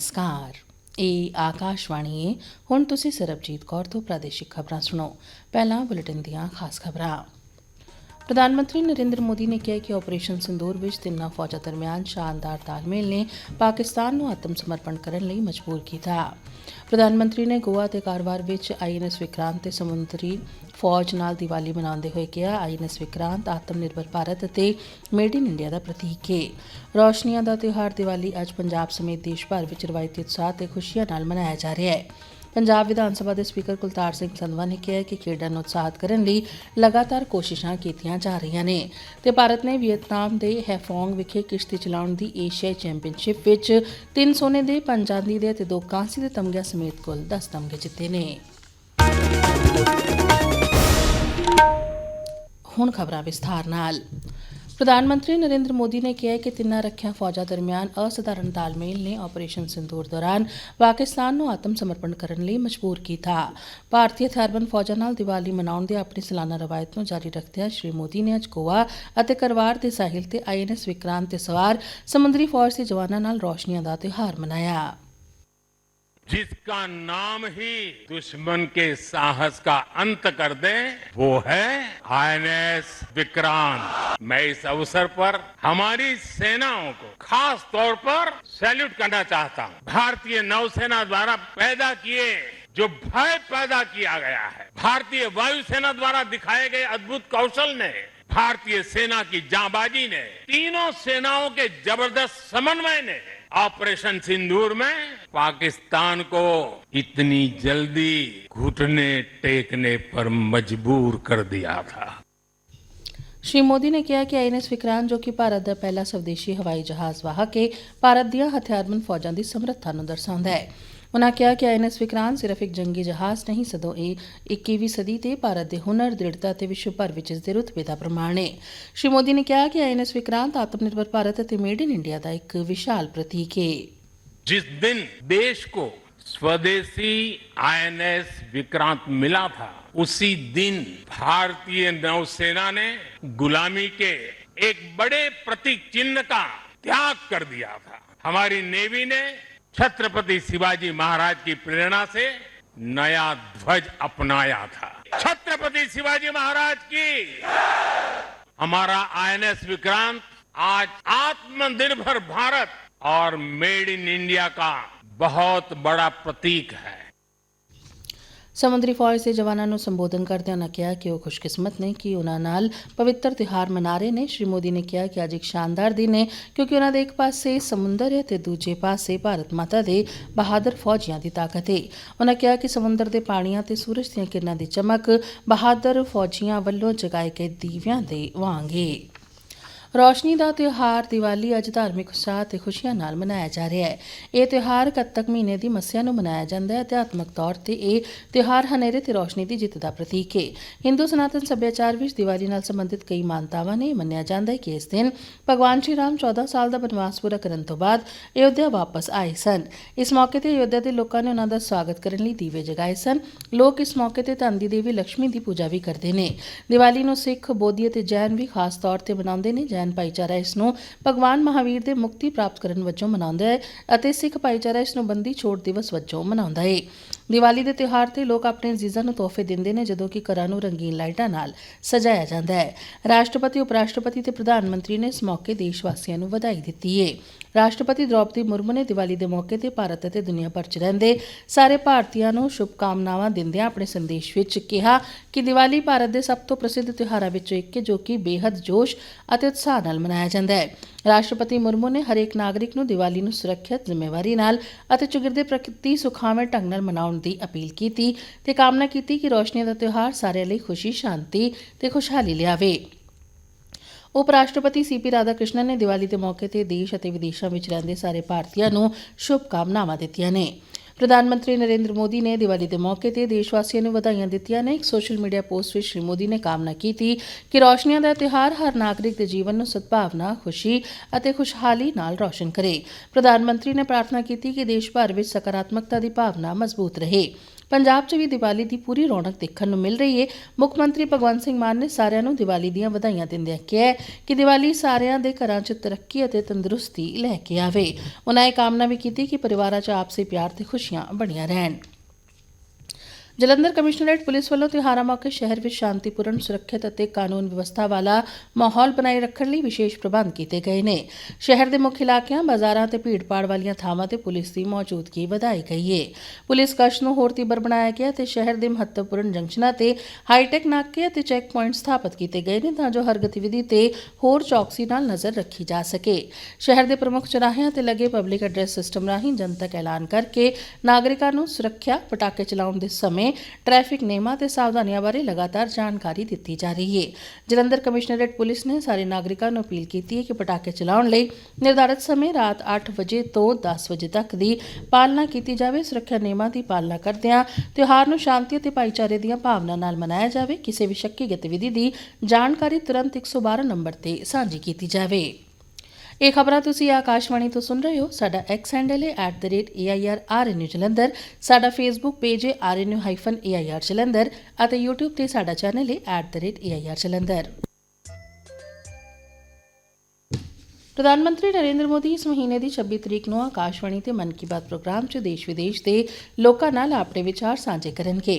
ਨਮਸਕਾਰ। ਇਹ ਆਕਾਸ਼ਵਾਣੀ ਹੈ ਹੁਣ ਤੁਸੀਂ ਸਰਬਜੀਤ ਕੌਰ ਤੋਂ ਪ੍ਰਾਦੇਸ਼ਿਕ ਖਬਰਾਂ ਸੁਣੋ। ਪਹਿਲਾਂ ਬੁਲੇਟਿਨ ਦੀਆਂ ਖਾਸ ਖਬਰਾਂ। ਪ੍ਰਧਾਨ ਮੰਤਰੀ ਨਰਿੰਦਰ ਮੋਦੀ ਨੇ ਕਿਹਾ ਕਿ ਆਪਰੇਸ਼ਨ ਸਿੰਦੂਰ ਵਿੱਚ ਤਿੰਨਾਂ ਫੌਜਾਂ ਦਰਮਿਆਨ ਸ਼ਾਨਦਾਰ ਤਾਲਮੇਲ ਨੇ ਪਾਕਿਸਤਾਨ ਨੂੰ ਆਤਮ ਸਮਰਪਣ ਕਰਨ ਲਈ ਮਜਬੂਰ ਕੀਤਾ। ਪ੍ਰਧਾਨ ਮੰਤਰੀ ਨੇ ਗੋਆ ਤੇ ਕਾਰਵਾਰ ਵਿੱਚ ਆਈਐਨਐਸ ਵਿਕਰਾਂਤ ਤੇ ਸਮੁੰਦਰੀ ਫੌਜ ਨਾਲ ਦੀਵਾਲੀ ਮਨਾਉਂਦੇ ਹੋਏ ਕਿਹਾ ਆਈਐਨਐਸ ਵਿਕਰਾਂਤ ਆਤਮ ਨਿਰਭਰ ਭਾਰਤ ਅਤੇ ਮੇਡ ਇਨ ਇੰਡੀਆ ਦਾ ਪ੍ਰਤੀਕ ਹੈ ਰੋਸ਼ਨੀਆਂ ਦਾ ਤਿਉਹਾਰ ਦੀਵਾਲੀ ਅੱਜ ਪੰਜਾਬ ਸਮੇਤ ਦੇਸ਼ ਭਰ ਵਿੱਚ ਰਵਾਇਤੀ ਉਤਸ਼ਾਹ ਤੇ ਖੁਸ਼ੀਆਂ ਨਾਲ ਮਨਾਇਆ ਜਾ ਰਿਹਾ ਹੈ। ਪੰਜਾਬ ਵਿਧਾਨ ਸਭਾ ਦੇ ਸਪੀਕਰ ਕੁਲਤਾਰ ਸਿੰਘ ਸੰਧਵਾ ਨੇ ਕਿਹਾ ਕਿ ਖੇਡਾਂ ਨੂੰ ਉਤਸ਼ਾਹਿਤ ਕਰਨ ਲਈ ਲਗਾਤਾਰ ਕੋਸ਼ਿਸ਼ਾਂ ਕੀਤੀਆਂ ਜਾ ਰਹੀਆਂ ਨੇ ਤੇ ਭਾਰਤ ਨੇ ਵੀਅਤਨਾਮ ਦੇ ਹੈਫੋਂਗ ਵਿਖੇ ਕਿਸ਼ਤੀ ਚਲਾਉਣ ਦੀ ਏਸ਼ੀਆਈ ਚੈਂਪੀਅਨਸ਼ਿਪ ਵਿੱਚ ਤਿੰਨ ਸੋਨੇ ਦੇ, ਪੰਜ ਚਾਂਦੀ ਦੇ ਅਤੇ ਦੋ ਕਾਂਸੀ ਦੇ ਤਮਗਿਆਂ ਸਮੇਤ ਕੁੱਲ 10 ਤਮਗੇ ਜਿੱਤੇ ਨੇ। ਹੁਣ ਖਬਰਾਂ ਵਿਸਥਾਰ ਨਾਲ। ਪ੍ਰਧਾਨ ਮੰਤਰੀ ਨਰਿੰਦਰ ਮੋਦੀ ਨੇ ਕਿਹਾ ਕਿ ਤਿੰਨਾਂ ਰੱਖਿਆ ਫੌਜਾਂ ਦਰਮਿਆਨ ਅਸਧਾਰਨ ਤਾਲਮੇਲ ਨੇ ਆਪਰੇਸ਼ਨ ਸਿੰਦੂਰ ਦੌਰਾਨ ਪਾਕਿਸਤਾਨ ਨੂੰ ਆਤਮ ਸਮਰਪਣ ਕਰਨ ਲਈ ਮਜਬੂਰ ਕੀਤਾ। ਭਾਰਤੀ ਹਥਿਆਰਬੰਦ ਫੌਜਾਂ ਨਾਲ ਦੀਵਾਲੀ ਮਨਾਉਣ ਦੀ ਆਪਣੀ ਸਾਲਾਨਾ ਰਵਾਇਤ ਨੂੰ ਜਾਰੀ ਰੱਖਦਿਆਂ ਸ਼੍ਰੀ ਮੋਦੀ ਨੇ ਅੱਜ ਗੋਆ ਅਤੇ ਕਰਵਾਰ ਦੇ ਸਾਹਿਲ ਤੇ ਆਈਐਨਐਸ ਵਿਕਰਾਂਤ ਤੇ ਸਵਾਰ ਸਮੁੰਦਰੀ ਫੌਜ ਦੇ ਜਵਾਨਾਂ ਨਾਲ ਰੋਸ਼ਨੀਆਂ ਦਾ ਤਿਉਹਾਰ ਮਨਾਇਆ। जिसका नाम ही दुश्मन के साहस का अंत कर दे, वो है आईएनएस विक्रांत। मैं इस अवसर पर हमारी सेनाओं को खास तौर पर सैल्यूट करना चाहता हूँ। भारतीय नौसेना द्वारा पैदा किए, जो भय पैदा किया गया है, भारतीय वायुसेना द्वारा दिखाए गए अद्भुत कौशल ने, भारतीय सेना की जाबाजी ने, तीनों सेनाओं के ज़बरदस्त समन्वय ने ऑपरेशन सिंदूर में पाकिस्तान को इतनी जल्दी घुटने टेकने पर मजबूर कर दिया था ਸ਼੍ਰੀ ਮੋਦੀ ਨੇ ਕਿਹਾ ਕਿ ਆਈਐਨਐਸ ਵਿਕਰਾਂਤ ਜੋ ਕਿ ਭਾਰਤ ਦਾ ਪਹਿਲਾ ਸਵਦੇਸ਼ੀ ਹਵਾਈ ਜਹਾਜ਼ ਵਾਹਕ ਹੈ ਭਾਰਤ ਦੀਆਂ ਹਥਿਆਰਬੰਦ ਫੌਜਾਂ ਦੀ ਸਮਰੱਥਾ ਨੂੰ ਦਰਸਾਉਂਦਾ ਹੈ ਉਨ੍ਹਾਂ ਕਿਹਾ ਕਿ ਆਈਐਨਐਸ ਵਿਕਰਾਂਤ ਸਿਰਫ ਇੱਕ ਜੰਗੀ ਜਹਾਜ਼ ਨਹੀਂ ਸਦੋਂ ਇਹ 21ਵੀਂ ਸਦੀ ਦੇ ਭਾਰਤ ਦੇ ਹੁਨਰ ਦ੍ਰਿੜਤਾ ਤੇ ਵਿਸ਼ਵ ਭਰ ਵਿੱਚ ਇਸ ਦੇ ਰੁਤਬੇ ਦਾ ਪ੍ਰਮਾਣ ਹੈ ਸ਼੍ਰੀ ਮੋਦੀ ਨੇ ਕਿਹਾ ਕਿ ਆਈਐਨਐਸ ਵਿਕਰਾਂਤ ਆਤਮ ਨਿਰਭਰ ਭਾਰਤ ਅਤੇ ਮੇਡ ਇਨ ਇੰਡੀਆ ਦਾ ਇੱਕ ਵਿਸ਼ਾਲ ਪ੍ਰਤੀਕ ਹੈ जिस दिन देश को स्वदेशी आईएनएस विक्रांत मिला था उसी दिन भारतीय नौसेना ने गुलामी के एक बड़े प्रतीक चिन्ह का त्याग कर दिया था हमारी नेवी ने छत्रपति शिवाजी महाराज की प्रेरणा से नया ध्वज अपनाया था। छत्रपति शिवाजी महाराज की। हमारा आईएनएस विक्रांत आज आत्मनिर्भर भारत और मेड इन इंडिया का बहुत बड़ा प्रतीक है। ਸਮੁੰਦਰੀ ਫੌਜ ਦੇ ਜਵਾਨਾਂ ਨੂੰ ਸੰਬੋਧਨ ਕਰਦਿਆਂ ਉਨ੍ਹਾਂ ਕਿਹਾ ਕਿ ਉਹ ਖੁਸ਼ਕਿਸਮਤ ਨੇ ਕਿ ਉਨ੍ਹਾਂ ਨਾਲ ਪਵਿੱਤਰ ਤਿਉਹਾਰ ਮਨਾ ਰਹੇ ਨੇ। ਸ਼੍ਰੀ ਮੋਦੀ ਨੇ ਕਿਹਾ ਕਿ ਅੱਜ ਇੱਕ ਸ਼ਾਨਦਾਰ ਦਿਨ ਹੈ ਕਿਉਂਕਿ ਉਨ੍ਹਾਂ ਦੇ ਇੱਕ ਪਾਸੇ ਸਮੁੰਦਰ ਹੈ ਤੇ ਦੂਜੇ ਪਾਸੇ ਭਾਰਤ ਮਾਤਾ ਦੇ ਬਹਾਦਰ ਫੌਜੀਆਂ ਦੀ ਤਾਕਤ ਹੈ। ਉਨ੍ਹਾਂ ਕਿਹਾ ਕਿ ਸਮੁੰਦਰ ਦੇ ਪਾਣੀਆਂ ਤੇ ਸੂਰਜ ਦੀਆਂ ਕਿਰਨਾਂ ਦੀ ਚਮਕ ਬਹਾਦਰ ਫੌਜੀਆਂ ਵੱਲੋਂ ਜਗਾਏ ਗਏ ਦੀਵਿਆਂ ਦੇ ਵਾਂਗ ਹੈ। ਰੋਸ਼ਨੀ ਦਾ ਤਿਉਹਾਰ ਦੀਵਾਲੀ ਅੱਜ ਧਾਰਮਿਕ ਉਤਸ਼ਾਹ ਤੇ ਖੁਸ਼ੀਆਂ ਨਾਲ ਮਨਾਇਆ ਜਾ ਰਿਹਾ ਹੈ। ਇਹ ਤਿਉਹਾਰ ਕੱਤਕ ਮਹੀਨੇ ਦੀ ਮੱਸਿਆ ਨੂੰ ਮਨਾਇਆ ਜਾਂਦਾ ਹੈ। ਅਧਿਆਤਮਕ ਤੌਰ ਤੇ ਇਹ ਤਿਉਹਾਰ ਹਨੇਰੇ ਤੇ ਰੋਸ਼ਨੀ ਦੀ ਜਿੱਤ ਦਾ ਪ੍ਰਤੀਕ ਹੈ। ਹਿੰਦੂ ਸਨਾਤਨ ਸੱਭਿਆਚਾਰ ਵਿੱਚ ਦੀਵਾਲੀ ਨਾਲ ਸੰਬੰਧਿਤ ਕਈ ਮਾਨਤਾਵਾਂ ਨੇ। ਮੰਨਿਆ ਜਾਂਦਾ ਹੈ ਕਿ ਇਸ ਦਿਨ ਭਗਵਾਨ ਸ਼੍ਰੀ ਰਾਮ 14 ਸਾਲ ਦਾ ਬਨਵਾਸ ਪੂਰਾ ਕਰਨ ਤੋਂ ਬਾਅਦ ਅਯੋਧਿਆ ਵਾਪਸ ਆਏ ਸਨ। ਇਸ ਮੌਕੇ ਤੇ ਅਯੋਧਿਆ ਦੇ ਲੋਕਾਂ ਨੇ ਉਹਨਾਂ ਦਾ ਸਵਾਗਤ ਕਰਨ ਲਈ ਦੀਵੇ ਜਗਾਏ ਸਨ। ਲੋਕ ਇਸ ਮੌਕੇ ਤੇ ਧਨ ਦੀ ਦੇਵੀ ਲక్ష్ਮੀ ਦੀ ਪੂਜਾ ਵੀ ਕਰਦੇ ਨੇ। ਦੀਵਾਲੀ ਨੂੰ ਸਿੱਖ, ਬੋਧੀ ਅਤੇ ਜੈਨ ਵੀ ਖਾਸ ਤੌਰ ਤੇ ਮਨਾਉਂਦੇ ਨੇ। ਜੈਨ ਭਾਈਚਾਰਾ ਇਸ ਨੂੰ ਭਗਵਾਨ ਮਹਾਵੀਰ ਦੇ ਮੁਕਤੀ ਪ੍ਰਾਪਤ ਕਰਨ ਵਜੋਂ ਮਨਾਉਂਦਾ ਹੈ ਅਤੇ ਸਿੱਖ ਭਾਈਚਾਰਾ ਇਸ ਨੂੰ ਬੰਦੀ ਛੋੜ ਦਿਵਸ ਵਜੋਂ ਮਨਾਉਂਦਾ ਹੈ। ਦੀਵਾਲੀ ਦੇ ਤਿਉਹਾਰ ਤੇ ਲੋਕ ਆਪਣੇ ਅਜ਼ੀਜ਼ਾਂ ਨੂੰ ਤੋਹਫੇ ਦਿੰਦੇ ਨੇ, ਜਦੋਂ ਕਿ ਘਰਾਂ ਨੂੰ ਰੰਗੀਨ ਲਾਈਟਾਂ ਨਾਲ ਸਜਾਇਆ ਜਾਂਦਾ ਹੈ। ਰਾਸ਼ਟਰਪਤੀ ਉਪ ਰਾਸ਼ਟਰਪਤੀ ਤੇ ਪ੍ਰਧਾਨ ਮੰਤਰੀ ਨੇ ਇਸ ਮੌਕੇ ਦੇਸ਼ ਵਾਸੀਆਂ ਨੂੰ ਵਧਾਈ ਦਿੱਤੀ ਹੈ ਰਾਸ਼ਟਰਪਤੀ ਦ੍ਰੌਪਦੀ ਮੁਰਮੂ ਨੇ ਦੀਵਾਲੀ ਦੇ ਮੌਕੇ ਤੇ ਭਾਰਤ ਅਤੇ ਦੁਨੀਆ ਭਰ 'ਚ ਰਹਿੰਦੇ ਸਾਰੇ ਭਾਰਤੀਆਂ ਨੂੰ ਸ਼ੁਭਕਾਮਨਾਵਾਂ ਦਿੰਦਿਆਂ ਆਪਣੇ ਸੰਦੇਸ਼ ਵਿੱਚ ਕਿਹਾ ਕਿ ਦੀਵਾਲੀ ਭਾਰਤ ਦੇ ਸਭ ਤੋਂ ਪ੍ਰਸਿੱਧ ਤਿਉਹਾਰਾਂ ਵਿੱਚੋਂ ਇੱਕ ਹੈ, ਜੋ ਕਿ ਬੇਹੱਦ ਜੋਸ਼ ਅਤੇ ਉਤਸ਼ਾਹ ਨਾਲ ਮਨਾਇਆ ਜਾਂਦਾ ਹੈ। ਰਾਸ਼ਟਰਪਤੀ ਮੁਰਮੂ ਨੇ ਹਰੇਕ ਨਾਗਰਿਕ ਨੂੰ ਦੀਵਾਲੀ ਨੂੰ ਸੁਰੱਖਿਅਤ ਜ਼ਿੰਮੇਵਾਰੀ ਨਾਲ ਅਤੇ ਚੁਗਿਰਦੇ ਪ੍ਰਕਿਰਤੀ ਸੁਖਾਵੇਂ ਢੰਗ ਨਾਲ ਮਨਾਉਣ ਦੀ ਅਪੀਲ ਕੀਤੀ ਤੇ ਕਾਮਨਾ ਕੀਤੀ ਕਿ ਰੋਸ਼ਨੀ ਦਾ ਤਿਉਹਾਰ ਸਾਰਿਆਂ ਲਈ ਖੁਸ਼ੀ, ਸ਼ਾਂਤੀ ਤੇ ਖੁਸ਼ਹਾਲੀ ਲਿਆਵੇ। ਉਪ ਰਾਸ਼ਟਰਪਤੀ ਸੀਪੀ ਰਾਧਾਕ੍ਰਿਸ਼ਨਨ ਨੇ ਦੀਵਾਲੀ ਦੇ ਮੌਕੇ ਤੇ ਦੇਸ਼ ਅਤੇ ਵਿਦੇਸ਼ਾਂ ਵਿੱਚ ਰਹਿੰਦੇ ਸਾਰੇ ਭਾਰਤੀਆਂ ਨੂੰ ਸ਼ੁਭਕਾਮਨਾਵਾਂ ਦਿੱਤੀਆਂ ਨੇ। ਪ੍ਰਧਾਨ ਮੰਤਰੀ ਨਰਿੰਦਰ ਮੋਦੀ ਨੇ ਦੀਵਾਲੀ ਦੇ ਮੌਕੇ ਤੇ ਦੇਸ਼ ਵਾਸੀਆਂ ਨੂੰ ਵਧਾਈਆਂ ਦਿੱਤੀਆਂ ਨੇ। ਇੱਕ ਸੋਸ਼ਲ ਮੀਡੀਆ ਪੋਸਟ ਵਿੱਚ ਸ਼੍ਰੀ ਮੋਦੀ ਨੇ ਕਾਮਨਾ ਕੀਤੀ ਕਿ ਰੋਸ਼ਨੀਆਂ ਦਾ ਤਿਉਹਾਰ ਹਰ ਨਾਗਰਿਕ ਦੇ ਜੀਵਨ ਨੂੰ ਸਦਭਾਵਨਾ, ਖੁਸ਼ੀ ਅਤੇ ਖੁਸ਼ਹਾਲੀ ਨਾਲ ਰੌਸ਼ਨ ਕਰੇ। ਪ੍ਰਧਾਨ ਮੰਤਰੀ ਨੇ ਪ੍ਰਾਰਥਨਾ ਕੀਤੀ ਕਿ ਦੇਸ਼ ਭਰ ਵਿੱਚ ਸਕਾਰਾਤਮਕਤਾ ਦੀ ਭਾਵਨਾ ਮਜ਼ਬੂਤ ਰਹੇ। ਪੰਜਾਬ 'ਚ ਵੀ ਦੀਵਾਲੀ ਦੀ ਪੂਰੀ ਰੌਣਕ ਦੇਖਣ ਨੂੰ ਮਿਲ ਰਹੀ ਹੈ ਮੁੱਖ ਮੰਤਰੀ ਭਗਵੰਤ ਸਿੰਘ ਮਾਨ ਨੇ ਸਾਰਿਆਂ ਨੂੰ ਦੀਵਾਲੀ ਦੀਆਂ ਵਧਾਈਆਂ ਦਿੰਦਿਆਂ ਕਿਹਾ ਕਿ ਦੀਵਾਲੀ ਸਾਰਿਆਂ ਦੇ ਘਰਾਂ 'ਚ ਤਰੱਕੀ ਅਤੇ ਤੰਦਰੁਸਤੀ ਲੈ ਕੇ ਆਵੇ। ਉਹਨਾਂ ਇਹ ਕਾਮਨਾ ਵੀ ਕੀਤੀ ਕਿ ਪਰਿਵਾਰਾਂ 'ਚ ਆਪਸੀ ਪਿਆਰ ਤੇ ਖੁਸ਼ੀਆਂ ਬਣੀਆਂ ਰਹਿਣ। ਜਲੰਧਰ ਕਮਿਸ਼ਨਰੇਟ ਪੁਲਿਸ ਵੱਲੋਂ ਤਿਉਹਾਰਾਂ ਮੌਕੇ ਸ਼ਹਿਰ ਵਿੱਚ ਸ਼ਾਂਤੀਪੂਰਨ, ਸੁਰੱਖਿਅਤ ਅਤੇ ਕਾਨੂੰਨ ਵਿਵਸਥਾ ਵਾਲਾ ਮਾਹੌਲ ਬਣਾਏ ਰੱਖਣ ਲਈ ਵਿਸ਼ੇਸ਼ ਪ੍ਰਬੰਧ ਕੀਤੇ ਗਏ ਨੇ। ਸ਼ਹਿਰ ਦੇ ਮੁੱਖ ਇਲਾਕਿਆਂ, ਬਾਜ਼ਾਰਾਂ ਤੇ ਭੀੜਪਾੜ ਵਾਲੀਆਂ ਥਾਵਾਂ ਤੇ ਪੁਲਿਸ ਦੀ ਮੌਜੂਦਗੀ ਵਧਾਈ ਗਈ ਹੈ ਪੁਲਿਸ ਕਸ਼ ਨੂੰ ਹੋਰ ਤੀਬਰ ਬਣਾਇਆ ਗਿਆ ਤੇ ਸ਼ਹਿਰ ਦੇ ਮਹੱਤਵਪੂਰਨ ਜੰਕਸ਼ਨਾਂ ਤੇ ਹਾਈਟੈਕ ਨਾਕੇ ਅਤੇ ਚੈੱਕ ਪੁਆਇੰਟ ਸਥਾਪਿਤ ਕੀਤੇ ਗਏ ਨੇ ਤਾਂ ਜੋ ਹਰ ਗਤੀਵਿਧੀ ਤੇ ਹੋਰ ਚੌਕਸੀ ਨਾਲ ਨਜ਼ਰ ਰੱਖੀ ਜਾ ਸਕੇ। ਸ਼ਹਿਰ ਦੇ ਪ੍ਰਮੁੱਖ ਚੌਰਾਹਿਆਂ ਤੇ ਲੱਗੇ ਪਬਲਿਕ ਐਡਰੈਸ ਸਿਸਟਮ ਰਾਹੀਂ ਜਨਤਕ ਐਲਾਨ ਕਰਕੇ ਨਾਗਰਿਕਾਂ ਨੂੰ ਸੁਰੱਖਿਆ, ਪਟਾਕੇ ਚਲਾਉਣ ਦੇ ਸਮੇਂ ਟ੍ਰੈਫਿਕ ਨਿਯਮਾਂ ਤੇ ਸਾਵਧਾਨੀਆਂ ਬਾਰੇ ਲਗਾਤਾਰ ਜਾਣਕਾਰੀ ਦਿੱਤੀ ਜਾ ਰਹੀ ਹੈ ਜਲੰਧਰ ਕਮਿਸ਼ਨਰੇਟ ਪੁਲਿਸ ਨੇ ਸਾਰੇ ਨਾਗਰਿਕਾਂ ਨੂੰ ਅਪੀਲ ਕੀਤੀ ਹੈ ਕਿ ਪਟਾਕੇ ਚਲਾਉਣ ਲਈ ਨਿਰਧਾਰਤ ਸਮੇਂ ਰਾਤ 8 ਵਜੇ ਤੋਂ 10 ਵਜੇ ਤੱਕ ਦੀ ਪਾਲਣਾ ਕੀਤੀ ਜਾਵੇ ਸੁਰੱਖਿਆ ਨਿਯਮਾਂ ਦੀ ਪਾਲਣਾ ਕਰਦਿਆਂ ਤਿਉਹਾਰ ਨੂੰ ਸ਼ਾਂਤੀ ਅਤੇ ਭਾਈਚਾਰੇ ਦੀਆਂ ਭਾਵਨਾ ਨਾਲ ਮਨਾਇਆ ਜਾਵੇ ਕਿਸੇ ਵੀ ਸ਼ੱਕੀ ਗਤੀਵਿਧੀ ਦੀ ਜਾਣਕਾਰੀ ਤੁਰੰਤ 112 ਨੰਬਰ ਤੇ ਸਾਂਝੀ ਕੀਤੀ ਜਾਵੇ ਇਹ ਖਬਰਾਂ ਤੁਸੀਂ ਆਕਾਸ਼ਵਾਣੀ ਤੋਂ ਸੁਣ ਰਹੇ ਹੋ। ਸਾਡਾ ਐਕਸ ਹੈਂਡਲ ਹੈ @airrnu ਜਲੰਧਰ। ਸਾਡਾ ਫੇਸਬੁੱਕ ਪੇਜ ਹੈ rnu-air ਜਲੰਧਰ ਅਤੇ YouTube ਤੇ ਸਾਡਾ ਚੈਨਲ ਹੈ @air ਜਲੰਧਰ। ਪ੍ਰਧਾਨ ਮੰਤਰੀ ਨਰਿੰਦਰ ਮੋਦੀ ਇਸ ਮਹੀਨੇ ਦੀ 26 ਤਰੀਕ ਨੂੰ ਆਕਾਸ਼ਵਾਣੀ ਤੇ ਮਨ ਕੀ ਬਾਤ ਪ੍ਰੋਗਰਾਮ 'ਚ ਦੇਸ਼ ਵਿਦੇਸ਼ ਦੇ ਲੋਕਾਂ ਨਾਲ ਆਪਣੇ ਵਿਚਾਰ ਸਾਂਝੇ ਕਰਨਗੇ।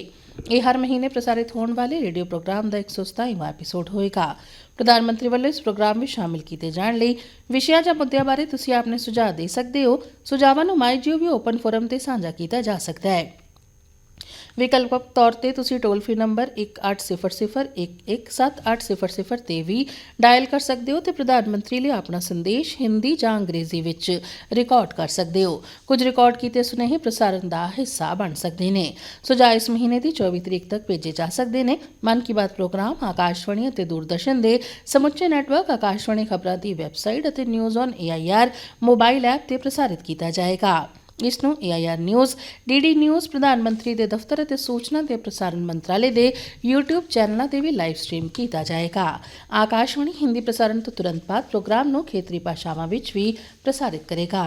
ਇਹ ਹਰ ਮਹੀਨੇ ਪ੍ਰਸਾਰਿਤ ਹੋਣ ਵਾਲੇ ਰੇਡੀਓ ਪ੍ਰੋਗਰਾਮ ਦਾ 127ਵਾਂ ਐਪੀਸੋਡ ਹੋਏਗਾ। ਪ੍ਰਧਾਨ ਮੰਤਰੀ ਵੱਲੋਂ ਇਸ ਪ੍ਰੋਗਰਾਮ ਵਿੱਚ ਸ਼ਾਮਿਲ ਕੀਤੇ ਜਾਣ ਲਈ ਵਿਸ਼ਿਆਂ ਜਾਂ ਮੁੱਦਿਆਂ ਬਾਰੇ ਤੁਸੀਂ ਆਪਣੇ ਸੁਝਾਅ ਦੇ ਸਕਦੇ ਹੋ। ਸੁਝਾਵਾਂ ਨੂੰ ਮਾਈਜੀਓਵੀ ਓਪਨ ਫੋਰਮ ਤੇ ਸਾਂਝਾ ਕੀਤਾ ਜਾ ਸਕਦਾ ਹੈ। ਵਿਕਲਪਕ ਤੌਰ ਤੇ ਤੁਸੀਂ ਟੋਲ ਫ੍ਰੀ ਨੰਬਰ 1800117800 ਤੇ ਵੀ ਡਾਇਲ ਕਰ ਸਕਦੇ ਹੋ ਤੇ ਪ੍ਰਧਾਨ ਮੰਤਰੀ ਲਈ ਆਪਣਾ ਸੰਦੇਸ਼ ਹਿੰਦੀ ਜਾਂ ਅੰਗਰੇਜ਼ੀ ਵਿੱਚ ਰਿਕਾਰਡ ਕਰ ਸਕਦੇ ਹੋ। ਕੁਝ ਰਿਕਾਰਡ ਕੀਤੇ ਸੁਨੇਹੇ ਪ੍ਰਸਾਰਣ ਦਾ ਹਿੱਸਾ ਬਣ ਸਕਦੇ ਨੇ। ਸੁਝਾਅ ਇਸ ਮਹੀਨੇ ਦੀ 24 ਤਰੀਕ ਤੱਕ ਭੇਜੇ ਜਾ ਸਕਦੇ ਨੇ। ਮਨ ਕੀ ਬਾਤ ਪ੍ਰੋਗਰਾਮ ਆਕਾਸ਼ਵਾਣੀ ਅਤੇ ਦੂਰਦਰਸ਼ਨ ਦੇ ਸਮੁੱਚੇ ਨੈਟਵਰਕ ਆਕਾਸ਼ਵਾਣੀ ਖਬਰਾਂ ਦੀ ਵੈਬਸਾਈਟ ਅਤੇ news on AIR mobile app ਤੇ ਪ੍ਰਸਾਰਿਤ ਕੀਤਾ ਜਾਏਗਾ। ਇਸ ਨੂੰ AIR ਨਿਊਜ਼ ਡੀਡੀ ਨਿਊਜ਼ ਪ੍ਰਧਾਨ ਮੰਤਰੀ ਦੇ ਦਫ਼ਤਰ ਅਤੇ ਸੂਚਨਾ ਤੇ ਪ੍ਰਸਾਰਣ ਮੰਤਰਾਲੇ ਦੇ YouTube ਚੈਨਲਾਂ ਤੇ ਵੀ ਲਾਈਵ ਸਟ੍ਰੀਮ ਕੀਤਾ ਜਾਏਗਾ। ਆਕਾਸ਼ਵਾਣੀ ਹਿੰਦੀ ਪ੍ਰਸਾਰਣ ਤੋਂ ਤੁਰੰਤ ਬਾਅਦ ਪ੍ਰੋਗਰਾਮ ਨੂੰ ਖੇਤਰੀ ਭਾਸ਼ਾਵਾਂ ਵਿੱਚ ਵੀ ਪ੍ਰਸਾਰਿਤ ਕਰੇਗਾ।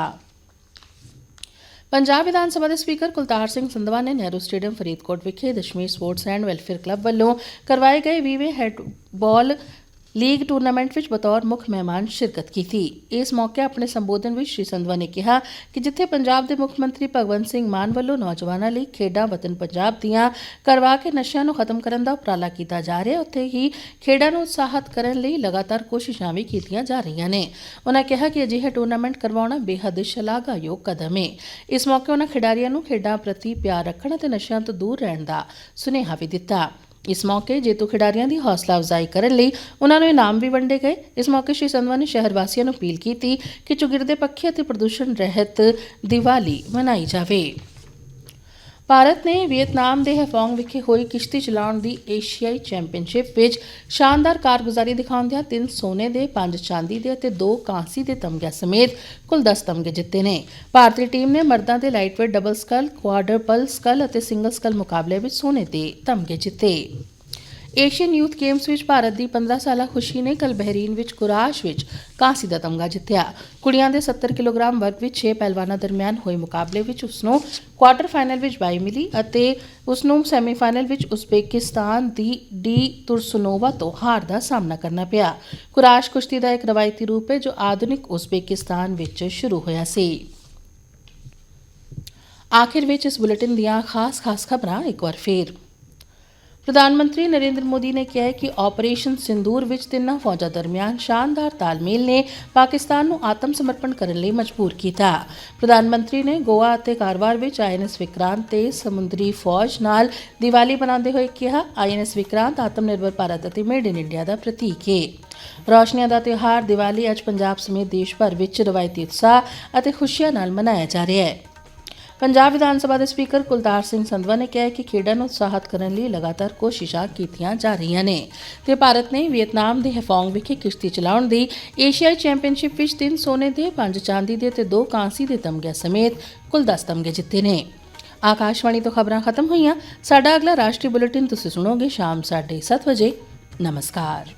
ਪੰਜਾਬ ਵਿਧਾਨ ਸਭਾ ਦੇ ਸਪੀਕਰ ਕੁਲਤਾਰ ਸਿੰਘ ਸੰਧਵਾ ਨੇ ਨਹਿਰੂ ਸਟੇਡੀਅਮ ਫਰੀਦਕੋਟ ਵਿਖੇ Dashmesh sports and welfare club ਵੱਲੋਂ ਕਰਵਾਏ ਗਏ ਵੀਵੇ ਹੈਡਬਾਲ ਲੀਗ ਟੂਰਨਾਮੈਂਟ ਵਿੱਚ ਬਤੌਰ ਮੁੱਖ ਮਹਿਮਾਨ ਸ਼ਿਰਕਤ ਕੀਤੀ। ਇਸ ਮੌਕੇ ਆਪਣੇ ਸੰਬੋਧਨ ਵਿੱਚ ਸ਼੍ਰੀ ਸੰਧਵਾ ਨੇ ਕਿਹਾ ਕਿ ਜਿੱਥੇ ਪੰਜਾਬ ਦੇ ਮੁੱਖ ਮੰਤਰੀ ਭਗਵੰਤ ਸਿੰਘ ਮਾਨ ਵੱਲੋਂ ਨੌਜਵਾਨਾਂ ਲਈ ਖੇਡਾਂ ਵਤਨ ਪੰਜਾਬ ਦੀਆਂ ਕਰਵਾ ਕੇ ਨਸ਼ਿਆਂ ਨੂੰ ਖਤਮ ਕਰਨ ਦਾ ਉਪਰਾਲਾ ਕੀਤਾ ਜਾ ਰਿਹਾ, ਉੱਥੇ ਹੀ ਖੇਡਾਂ ਨੂੰ ਉਤਸ਼ਾਹਤ ਕਰਨ ਲਈ ਲਗਾਤਾਰ ਕੋਸ਼ਿਸ਼ਾਂ ਵੀ ਕੀਤੀਆਂ ਜਾ ਰਹੀਆਂ ਨੇ। ਉਹਨਾਂ ਕਿਹਾ ਕਿ ਅਜਿਹੇ ਟੂਰਨਾਮੈਂਟ ਕਰਵਾਉਣਾ ਬੇਹੱਦ ਸ਼ਲਾਘਾਯੋਗ ਕਦਮ ਹੈ ਇਸ ਮੌਕੇ ਉਹਨਾਂ ਖਿਡਾਰੀਆਂ ਨੂੰ ਖੇਡਾਂ ਪ੍ਰਤੀ ਪਿਆਰ ਰੱਖਣ ਅਤੇ ਨਸ਼ਿਆਂ ਤੋਂ ਦੂਰ ਰਹਿਣ ਦਾ ਸੁਨੇਹਾ ਵੀ ਦਿੱਤਾ। ਇਸ ਮੌਕੇ ਜੇਤੂ ਖਿਡਾਰੀਆਂ ਦੀ ਹੌਸਲਾ ਅਫਜ਼ਾਈ ਕਰਨ ਲਈ ਉਹਨਾਂ ਨੂੰ ਇਨਾਮ ਵੀ ਵੰਡੇ ਗਏ। ਇਸ ਮੌਕੇ ਸ਼੍ਰੀ ਸੰਧਵਾ ਨੇ ਸ਼ਹਿਰ ਵਾਸੀਆਂ ਨੂੰ ਅਪੀਲ ਕੀਤੀ ਕਿ ਚੁਗਿਰਦੇ ਪੱਖੀ ਅਤੇ ਪ੍ਰਦੂਸ਼ਣ ਰਹਿਤ ਦੀਵਾਲੀ ਮਨਾਈ ਜਾਵੇ। ਭਾਰਤ ਨੇ ਵੀਅਤਨਾਮ ਦੇ ਹੈਫੋਂਗ ਵਿਖੇ ਹੋਈ ਕਿਸ਼ਤੀ ਚਲਾਉਣ ਦੀ ਏਸ਼ੀਆਈ ਚੈਂਪੀਅਨਸ਼ਿਪ ਵਿੱਚ ਸ਼ਾਨਦਾਰ ਕਾਰਗੁਜ਼ਾਰੀ ਦਿਖਾਉਂਦਿਆਂ ਤਿੰਨ ਸੋਨੇ ਦੇ, ਪੰਜ ਚਾਂਦੀ ਦੇ ਅਤੇ ਦੋ ਕਾਂਸੀ ਦੇ ਤਮਗਿਆਂ ਸਮੇਤ ਕੁੱਲ 10 ਤਮਗੇ ਜਿੱਤੇ ਨੇ। ਭਾਰਤੀ ਟੀਮ ਨੇ ਮਰਦਾਂ ਦੇ ਲਾਈਟਵੇਟ ਡਬਲ ਸਕਲ ਕੁਆਡਰਪਲ ਸਕਲ ਅਤੇ ਸਿੰਗਲ ਸਕਲ ਮੁਕਾਬਲੇ ਵਿੱਚ ਸੋਨੇ ਦੇ ਤਮਗੇ ਜਿੱਤੇ। ਏਸ਼ੀਅਨ ਯੂਥ ਗੇਮਸ ਵਿੱਚ ਭਾਰਤ ਦੀ 15 ਸਾਲਾ ਖੁਸ਼ੀ ਨੇ ਕੱਲ ਬਹਿਰੀਨ ਵਿੱਚ ਕੁਰਾਸ਼ ਵਿੱਚ ਕਾਂਸੀ ਦਾ ਤਮਗਾ ਜਿੱਤਿਆ। ਕੁੜੀਆਂ ਦੇ 70 ਕਿਲੋਗ੍ਰਾਮ ਵਰਗ ਵਿੱਚ 6 ਪਹਿਲਵਾਨਾਂ ਦਰਮਿਆਨ ਹੋਏ ਮੁਕਾਬਲੇ ਵਿੱਚ ਉਸ ਨੂੰ ਕੁਆਟਰ ਫਾਈਨਲ ਵਿੱਚ ਬਾਈ ਮਿਲੀ ਅਤੇ ਉਸ ਨੂੰ ਸੈਮੀਫਾਈਨਲ ਵਿੱਚ ਉਜ਼ਬੇਕਿਸਤਾਨ ਦੀ ਡੀ ਤੁਰਸੁਨੋਵਾ ਤੋਂ ਹਾਰ ਦਾ ਸਾਹਮਣਾ ਕਰਨਾ ਪਿਆ। ਕੁਰਾਸ਼ ਕੁਸ਼ਤੀ ਦਾ ਇੱਕ ਰਵਾਇਤੀ ਰੂਪ ਹੈ ਜੋ ਆਧੁਨਿਕ ਉਜ਼ਬੇਕਿਸਤਾਨ ਵਿੱਚ ਸ਼ੁਰੂ ਹੋਇਆ ਸੀ। ਆਖਿਰ ਵਿੱਚ ਇਸ ਬੁਲੇਟਿਨ ਦੀਆਂ ਖਾਸ-ਖਾਸ ਖਬਰਾਂ ਇੱਕ ਵਾਰ ਫੇਰ। ਪ੍ਰਧਾਨ ਮੰਤਰੀ ਨਰਿੰਦਰ ਮੋਦੀ ਨੇ ਕਿਹਾ ਹੈ ਕਿ ਆਪਰੇਸ਼ਨ ਸਿੰਦੂਰ ਵਿੱਚ ਤਿੰਨਾਂ ਫੌਜਾਂ ਦਰਮਿਆਨ ਸ਼ਾਨਦਾਰ ਤਾਲਮੇਲ ਨੇ ਪਾਕਿਸਤਾਨ ਨੂੰ ਆਤਮ ਸਮਰਪਣ ਕਰਨ ਲਈ ਮਜਬੂਰ ਕੀਤਾ। ਪ੍ਰਧਾਨ ਮੰਤਰੀ ਨੇ ਗੋਆ ਅਤੇ ਕਾਰਵਾਰ ਵਿੱਚ ਆਈਐਨਐਸ ਵਿਕਰਾਂਤ ਤੇ ਸਮੁੰਦਰੀ ਫੌਜ ਨਾਲ ਦੀਵਾਲੀ ਮਨਾਉਂਦੇ ਹੋਏ ਕਿਹਾ ਆਈਐਨਐਸ ਵਿਕਰਾਂਤ ਆਤਮ ਨਿਰਭਰ ਭਾਰਤ ਅਤੇ ਮੇਡ ਇਨ ਇੰਡੀਆ ਦਾ ਪ੍ਰਤੀਕ ਹੈ ਰੋਸ਼ਨੀਆਂ ਦਾ ਤਿਉਹਾਰ ਦੀਵਾਲੀ ਅੱਜ ਪੰਜਾਬ ਸਮੇਤ ਦੇਸ਼ ਭਰ ਵਿੱਚ ਰਵਾਇਤੀ ਉਤਸ਼ਾਹ ਅਤੇ ਖੁਸ਼ੀਆਂ ਨਾਲ ਮਨਾਇਆ ਜਾ ਰਿਹਾ ਹੈ। ਪੰਜਾਬ ਵਿਧਾਨ ਸਭਾ ਦੇ ਸਪੀਕਰ ਕੁਲਤਾਰ ਸਿੰਘ ਸੰਧਵਾ ਨੇ ਕਿਹਾ ਕਿ ਖੇਡਾਂ ਨੂੰ ਉਤਸ਼ਾਹਤ ਕਰਨ ਲਈ ਲਗਾਤਾਰ ਕੋਸ਼ਿਸ਼ਾਂ ਕੀਤੀਆਂ ਜਾ ਰਹੀਆਂ ਨੇ ਤੇ ਭਾਰਤ ਨੇ ਵੀਅਤਨਾਮ ਦੇ ਹੈਫੋਂਗ ਵਿਖੇ ਕਿਸ਼ਤੀ ਚਲਾਉਣ ਦੀ ਏਸ਼ੀਆਈ ਚੈਂਪੀਅਨਸ਼ਿਪ ਵਿੱਚ ਤਿੰਨ ਸੋਨੇ ਦੇ, ਪੰਜ ਚਾਂਦੀ ਦੇ ਤੇ ਦੋ ਕਾਂਸੀ ਦੇ ਤਮਗਿਆਂ ਸਮੇਤ ਕੁੱਲ 10 ਤਮਗੇ ਜਿੱਤੇ ਨੇ। ਆਕਾਸ਼ਵਾਣੀ ਤੋਂ ਖਬਰਾਂ ਖਤਮ ਹੋਈਆਂ। ਸਾਡਾ ਅਗਲਾ ਰਾਸ਼ਟਰੀ ਬੁਲੇਟਿਨ ਤੁਸੀਂ ਸੁਣੋਗੇ ਸ਼ਾਮ 7:30 ਵਜੇ। ਨਮਸਕਾਰ।